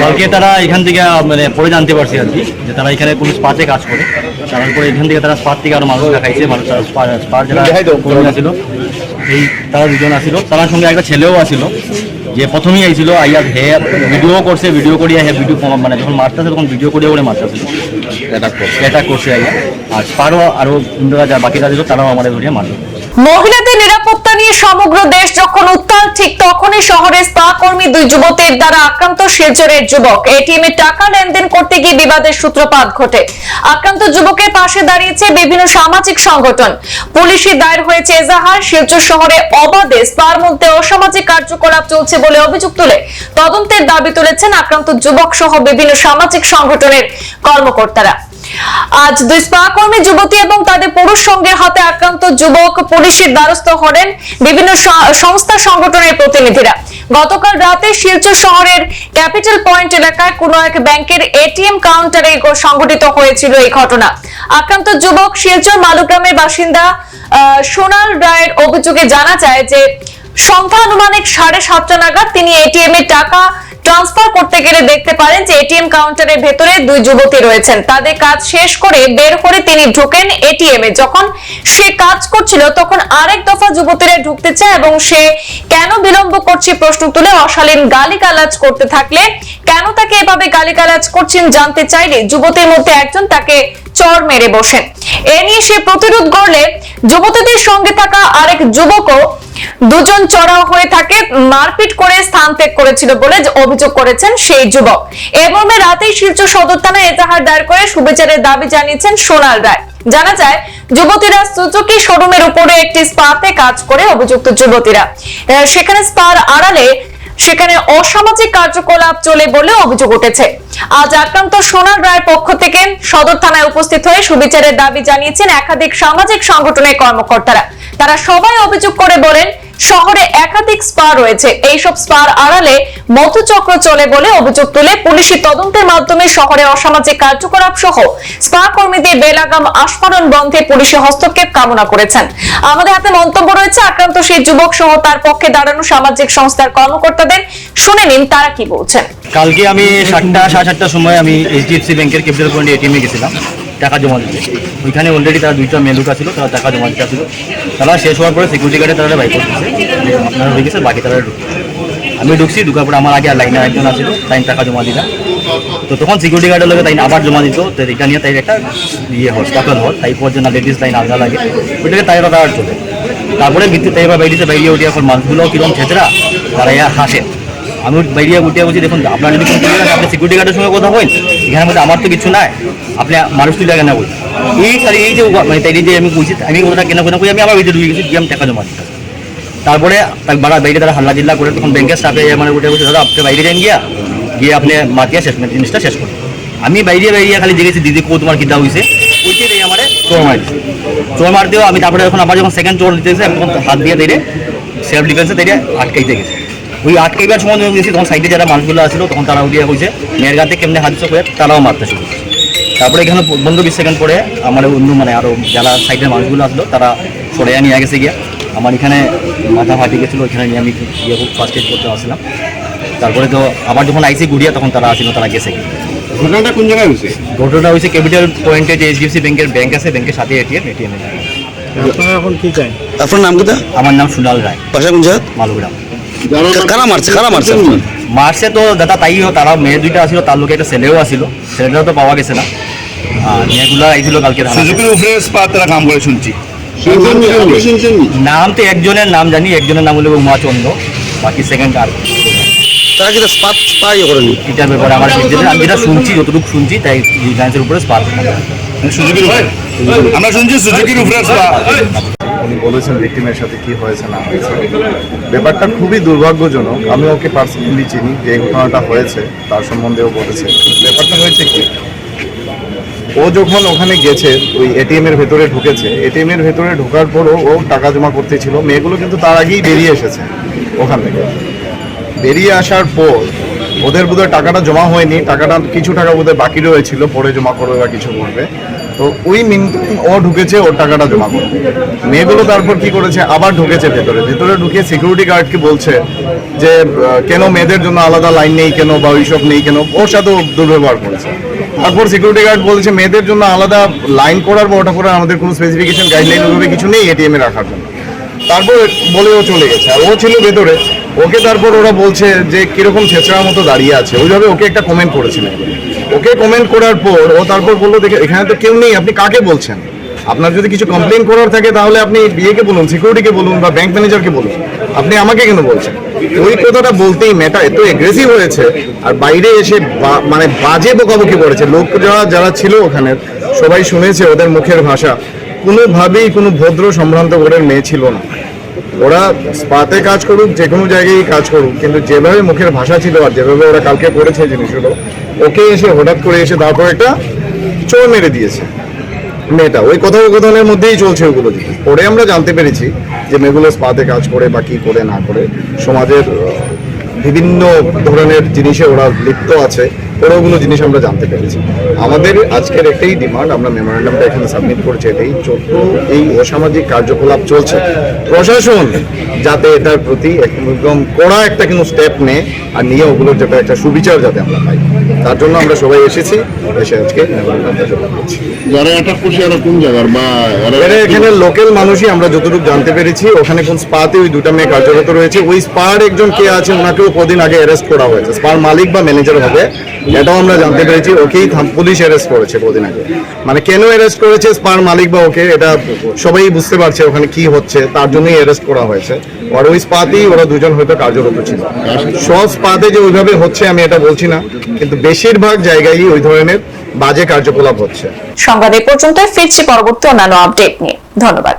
কালকে তারা এখান থেকে মানে পরে জানতে পারছি আর কি যে তারা এখানে কোনো স্পাতে কাজ করে। তারপরে এখান থেকে তারা স্পাত থেকে আরও মানুষ দেখাইছে মানুষ তারা স্পার যারা কর্মী আছিল এই তারা দুজন আছিল। তার সঙ্গে একটা ছেলেও আছিল যে প্রথমেই আইছিল আইয়া হে ভিডিও করছে ভিডিও করিয়া হে ভিডিও মানে যখন মারতেছে তখন ভিডিও করিয়া করে মারতেছিল এটা করছে। আইয়া। আর স্পারও আরও ইন্দ্রা যা বাকিরা ছিল তারাও আমাদের ধরিয়া মারলো। মহিলাদের নিরাপত্তা নিয়ে সমগ্র দেশ যখন তখনই শহরে স্পা কর্মী দুই যুবতীর দ্বারা আক্রান্ত শিলচরের যুবক। এটিএম এ টাকা লেনদেন করতে গিয়ে বিবাদের সূত্রপাত ঘটে। আক্রান্ত যুবকের পাশে দাঁড়িয়েছে বিভিন্ন সামাজিক সংগঠন। পুলিশি দায়ের হয়েছে এজাহার, শিলচর শহরে অবাধে স্পার মধ্যে অসামাজিক কার্যকলাপ চলছে বলে অভিযোগ তুলে। তদন্তের দাবি তুলেছেন আক্রান্ত যুবক সহ বিভিন্ন সামাজিক সংগঠনের কর্মকর্তারা। আজ দুই স্পা কর্মী যুবতী এবং তাদের পুরুষ সঙ্গের হাতে আক্রান্ত যুবক পুলিশের দ্বারস্থ হলেন বিভিন্ন সংস্থা সংগঠনের প্রতিনিধিরা। গতকাল রাতে শিলচর শহরের ক্যাপিটাল পয়েন্ট এলাকায় কোন এক ব্যাংকের এটিএম কাউন্টারে সংঘটিত হয়েছিল এই ঘটনা। আক্রান্ত যুবক শিলচর মালুগ্রামের বাসিন্দা সোনাল রায়ের অভিযোগে জানা যায় যে সন্ধ্যা আনুমানিক সাড়ে সাতটা নাগাদ তিনি এটিএম এর টাকা ট্রান্সফার করতে গেলে দেখতে পারেন যে এটিএম কাউন্টারের ভেতরে দুই যুবতী রয়েছেন। তাদের কাজ শেষ করে বের করে তিনি ঢোকেন এটিএম এ। যখন সে কাজ করছিল, তখন আরেক দফা যুবতীরা ঢুকতে চায় এবং সে কেন বিলম্ব করছে প্রশ্ন তুলে অশালীন গালিগালাজ করতে থাকলে। কেন তাকে এভাবে গালিগালাজ করছেন জানতে চাইলে যুবতীর মধ্যে একজন তাকে চর মেরে বসেন এ নিয়ে সে প্রতিরোধ করলে যুবতীদের সঙ্গে থাকা আরেক যুবকও দুজন চড়াও হয়ে থাকে, মারপিট করে স্থান ত্যাগ করেছিল বলে অভিযোগ করেছেন সেই যুবক। এ মর্মে রাতেই শিলচর সদর থানায় এজাহার দায়ের করে সুবিচারের দাবি জানিয়েছেন সোনাল রায়। জানা যায়, যুবতীরা সুজুকি শোরুমের উপরে একটি স্পাতে কাজ করে অভিযুক্ত যুবতীরা। সেখানে স্পার আড়ালে সেখানে অসামাজিক কার্যকলাপ চলে বলে অভিযোগ উঠেছে। আজ আক্রান্ত সোনার রায়ের পক্ষ থেকে সদর থানায় উপস্থিত হয়ে সুবিচারের দাবি জানিয়েছেন একাধিক সামাজিক সংগঠনের কর্মকর্তারা। তারা সবাই অভিযোগ করে বলেন, শহরে একাধিক স্পা রয়েছে। এইসব স্পার আড়ালে মধুচক্র চলে বলে অভিযোগ তুলে পুলিশি তদন্তের মাধ্যমে শহরে অসামাজিক কার্যকলাপ সহ স্পা কর্মীদের বেলাগাম আস্ফারণ বন্ধে পুলিশি হস্তক্ষেপ কামনা করেছেন। আমাদের হাতে মন্তব্য রয়েছে, আক্রান্ত সেই যুবক সহ তার পক্ষে দাঁড়ানো সামাজিক সংস্থার কর্মকর্তাদের। শুনে নিন, তারা কি বলছেন? কালকে আমি সাতটা, সাড়ে সাতটার সময় আমি এইচডিএফসি ব্যাংকের ক্যাপিটাল পয়েন্টে এটিএমে গেছিলাম। টাকা জমা দিতে ওইখানে অলরেডি তারা দুইটা মেলুকা ছিল, তারা টাকা জমা দিতে ছিল তারা শেষ হওয়ার পরে সিকিউরিটি গার্ডে তারা বাইক করতেছে আপনারা হয়ে গেছে, বাকি তারা ঢুকছে। আমি ঢুকছি, ঢুকার পরে আমার আগে আর লাইনে একজন আছিল তাই টাকা জমা দিলাম। তো তখন সিকিউরিটি গার্ডের লগে তাই আবার জমা দিত তো এটা নিয়ে তাই একটা ইয়ে স্টাকল হয় তাই পর জন্য লেডিস লাইন আলাদা লাগে। ওইটাকে তাই তারা চলে। তারপরে ভিত্তি তাই এবার বাইরেছে বাইরে উঠে এখন মানুষগুলো কীরকম ছেচরা তারা হাসে। আমি বাইরে উঠে বলছি দেখুন, আপনার যদি কোনো আপনি সিকিউরিটি গার্ডের সঙ্গে কথা বলেন, এখানের মধ্যে আমার তো কিছু নাই। আপনি মানুষ তুলে কেন বলছেন? এই খালি এই যে মানে তাই যে আমি বলছি, আমি কথাটা কেন কেন করি আমি আবার ভিতরে ঢুকে গেছি, গিয়ে আমি টাকা জমা দিতে তারপরে তার বাড়া বাইরে তারা হাল্লা জিল্লা করে, তখন ব্যাংকের স্টাফে মানে উঠে বলছে দাদা, আপনি বাইরে যান গিয়া, গিয়ে আপনি মাতিয়া শেষ মানে জিনিসটা শেষ করুন। আমি বাইরে বাইরে খালি দেখেছি, দিদি, কো, তোমার কিতা হয়েছে ওইটাই দিয়ে আমার চোর মারি চোর মার দিও আমি তারপরে যখন আবার যখন সেকেন্ড চোর দিতেছে, আমি তখন হাত দিয়ে দিলে সেলফ ডিফেন্সে দিলে আটকাইতে গেছে। ওই আটকাইবার সময় যখন গেছি তখন সাইডে যারা মানুষগুলো আসলো তখন তারা উঠিয়ে হয়েছে মেয়ের গাতে কেমনে হাত চোখ তারাও মারতে শুরু তারপরে এখানে বন্ধু বিশ সেকেন্ড পরে আমার অন্য মানে আরও যারা সাইডের মানুষগুলো আসলো তারা সরে নিয়ে গেছে গিয়া। আমার এখানে মাথা ফাটি গেছিল ওইখানে নিয়ে আমি ইয়ে ফার্স্ট এড করতে আসলাম তারপরে তো আবার যখন আইসি গুড়িয়া তখন তারা আসিল তারা গেছে ঘটনাটা কোন জায়গায় হয়েছে? ঘটনাটা হয়েছে ক্যাপিটাল পয়েন্টে যে এইচডিএফসি ব্যাংকের ব্যাংক আছে ব্যাংকের সাথে এটিএম এটিএম আপনারা এখন কি চাই? আপনার নাম কোথা আমার নাম সুনাল রায়। বাসা কোন জায়গা মালুগ্রাম। কারা মারছে? কারা মারছে? মার্চে তো দাদা তাই তারা মেয়ে দুইটা আসিল তার লোকে একটা ছেলেও আসিল ছেলেটাও তো পাওয়া গেছে না। আর মেয়েগুলো আইছিল কালকে সুজুকির উপরে স্পা তারা কাম করে শুনছি। নাম তো একজনের নাম জানি একজনের নাম হলো বাকি সেকেন্ড আর। তারা কি স্পাত স্পাই করেনি? এটার ব্যাপারে আমার আমি যেটা শুনছি যতটুকু শুনছি তাই রিলায়েন্সের উপরে স্পার্ক সুজুকির উপরে? আমরা শুনছি সুজুকির উপরে স্পা। উনি বলেছেন ভিক্টিমের সাথে কি হয়েছে না হয়েছে। ব্যাপারটা খুবই দুর্ভাগ্যজনক। আমি ওকে পার্সোনালি চিনি, যে ঘটনাটা হয়েছে, তার সম্বন্ধেও বলেছে। ব্যাপারটা হয়েছে কি, ও যখন ওখানে গেছে, ওই এটিএম এর ভেতরে ঢুকেছে এটিএম এর ভেতরে ঢোকার পরও ও টাকা জমা করতে ছিল মেয়েগুলো কিন্তু তার আগেই বেরিয়ে এসেছে ওখান থেকে। বেরিয়ে আসার পর ওদের বোধহয় টাকাটা জমা হয়নি, টাকাটা কিছু টাকা বোধহয় বাকি রয়েছিল, পরে জমা করবে বা কিছু করবে। তো ওই মিন ও ঢুকেছে, ওর টাকাটা জমা করতে মেয়েগুলো তারপর কি করেছে? আবার ঢুকেছে ভেতরে। ভেতরে ঢুকে সিকিউরিটি গার্ডকে বলছে যে কেন মেয়েদের জন্য আলাদা লাইন নেই কেন বা ওইসব নেই কেন? ওর সাথেও দুর্ব্যবহার করেছে। তারপর সিকিউরিটি গার্ড বলছে, মেয়েদের জন্য আলাদা লাইন করার বা ওটা করার আমাদের কোনো স্পেসিফিকেশন গাইডলাইন ওইভাবে কিছু নেই এটিএম রাখার জন্য। তারপর বলে ও চলে গেছে। আর ও ছিল ভেতরে। ওকে তারপর ওরা বলছে যে, কীরকম ছেঁচড়ার মতো দাঁড়িয়ে আছে। ওইভাবে ওকে একটা কমেন্ট করেছিলেন ওকে কমেন্ট করার পর ও তারপর বলল, দেখে, এখানে তো কেউ নেই, আপনি কাকে বলছেন? আপনার যদি কিছু কমপ্লেন করার থাকে, তাহলে আপনি বিয়েকে বলুন সিকিউরিটিকে বলুন বা ব্যাংক ম্যানেজারকে বলুন, আপনি আমাকে কেন বলছেন? ওই কথাটা বলতেই মেটা এত এগ্রেসিভ হয়েছে, আর বাইরে এসে মানে বাজে বকাবকি করেছে। লোক যারা যারা ছিল ওখানে, সবাই শুনেছে ওদের মুখের ভাষা। কোনোভাবেই কোনো ভদ্র সম্ভ্রান্ত ঘরের মেয়ে ছিল না। ওরা স্পাতে কাজ করুক যে কোনো জায়গায় কাজ করুক, কিন্তু যেভাবে মুখের ভাষা ছিল আর যেভাবে ওরা কালকে করেছে জিনিসগুলো ওকে এসে হঠাৎ করে এসে তারপর একটা চোর মেরে দিয়েছে, মেয়েটা। ওই কথোপকথনের মধ্যেই চলছে ওগুলো। দিকে পরে আমরা জানতে পেরেছি যে মেয়েগুলো স্পাতে কাজ করে বা কী করে না করে সমাজের বিভিন্ন ধরনের জিনিসে ওরা লিপ্ত আছে। ওগুলো জিনিস আমরা জানতে পেরেছি। আমাদের আজকের একটাই ডিমান্ড আমরা মেমোরেন্ডামটা এখানে সাবমিট করেছি এটাই যত এই অসামাজিক কার্যকলাপ চলছে। প্রশাসন যাতে এটার প্রতি একদম কড়া একটা কিন্তু স্টেপ নেয় আর নিয়ে ওগুলোর যাতে একটা সুবিচার যাতে আমরা পাই। তার জন্য আমরা সবাই এসেছি এসে আজকে মেমোরেন্ডামটা জমা যারা অ্যাটাক করছে এরা কোন জায়গার? বা এরা এরা এখানে লোকাল মানুষই আমরা যতটুকু জানতে পেরেছি ওখানে কোন স্পাতে ওই দুটা মেয়ে কার্যরত রয়েছে। ওই স্পার একজন কে আছে ওনাকেও কদিন আগে অ্যারেস্ট করা হয়েছে। স্পার মালিক বা ম্যানেজার হবে। এটাও আমরা জানতে পেরেছি, ওকেই পুলিশ অ্যারেস্ট করেছে কদিন আগে। মানে কেন অ্যারেস্ট করেছে স্পার মালিক বা ওকে, এটা সবাই বুঝতে পারছে ওখানে কি হচ্ছে, তার জন্যই অ্যারেস্ট করা হয়েছে। আর ওই স্পাতেই ওরা দুজন হয়তো কার্যরত ছিল। সব স্পাতে যে ওইভাবে হচ্ছে, আমি এটা বলছি না, কিন্তু বেশিরভাগ জায়গায় ওই ধরনের বাজে কার্যকলাপ হচ্ছে। সংবাদ এ পর্যন্ত ফিরছি পরবর্তী অন্যান্য আপডেট নিয়ে। ধন্যবাদ।